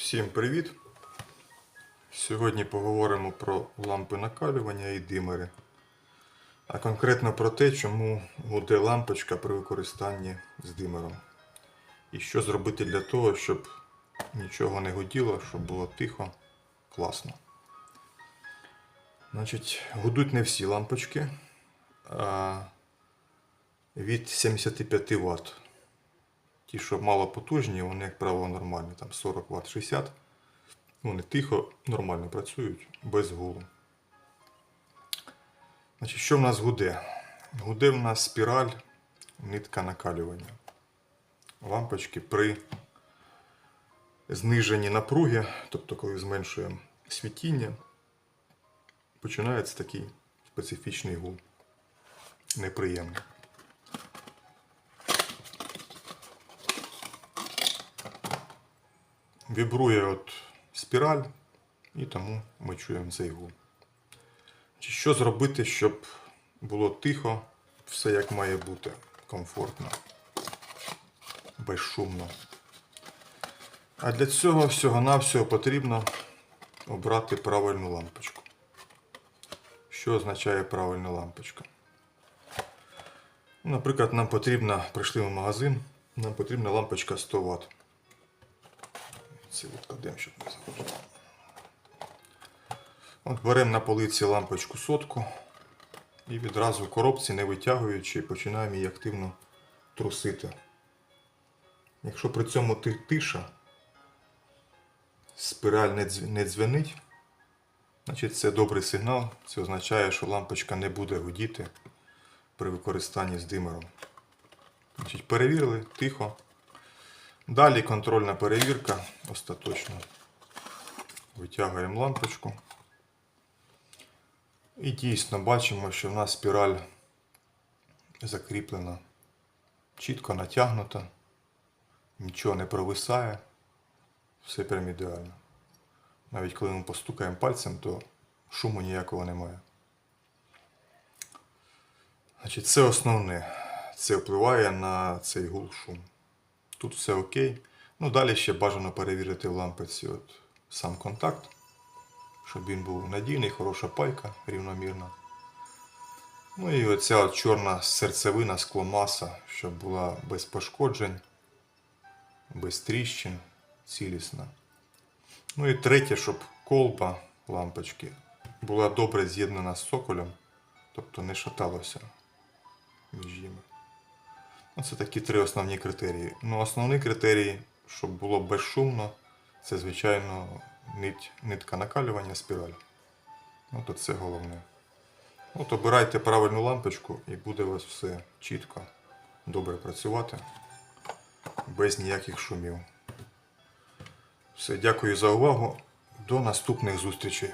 Всім привіт! Сьогодні поговоримо про лампи накалювання і димери. А конкретно про те, чому гуде лампочка при використанні з димером. І що зробити для того, щоб нічого не гуділо, щоб було тихо, класно. Значить, гудуть не всі лампочки, а від 75 Вт. Ті, що малопотужні, вони, як правило, нормальні, там 40 Вт 60. Вони тихо, нормально працюють, без гулу. Значить, що в нас гуде? Гуде в нас спіраль, нитка накалювання. Лампочки при зниженні напруги, тобто коли зменшуємо світіння, починається такий специфічний гул. Неприємний. Вібрує от спіраль, і тому ми чуємо цей гул. Що зробити, щоб було тихо, все як має бути, комфортно, безшумно. А для цього всього-навсього потрібно обрати правильну лампочку. Що означає правильна лампочка? Наприклад, нам потрібна, прийшли в магазин, нам потрібна лампочка 100 Вт. Це відкладемо, щоб не заважало. От беремо на полиці лампочку сотку і відразу в коробці, не витягуючи, починаємо її активно трусити. Якщо при цьому ти- тиша, спираль не дзвенить, значить це добрий сигнал. Це означає, що лампочка не буде гудіти при використанні з димером. Значить, перевірили тихо. Далі контрольна перевірка остаточно. Витягуємо лампочку. І дійсно бачимо, що в нас спіраль закріплена, чітко натягнута, нічого не провисає, все прям ідеально. Навіть коли ми постукаємо пальцем, то шуму ніякого немає. Значить, це основне. Це впливає на цей гул шум. Тут все окей. Ну, далі ще бажано перевірити в лампиці от сам контакт, щоб він був надійний, хороша пайка, рівномірна. Ну і оця от чорна серцевина, скломаса, щоб була без пошкоджень, без тріщин, цілісна. Ну і третє, щоб колба лампочки була добре з'єднана з соколем, тобто не шаталося між ними. Ну, Це такі три основні критерії. Ну, основний критерій, щоб було безшумно, це, звичайно, нить, нитка накалювання, спіраль. Ну, то це головне. От обирайте правильну лампочку і буде у вас все чітко, добре працювати, без ніяких шумів. Все, дякую за увагу. До наступних зустрічей.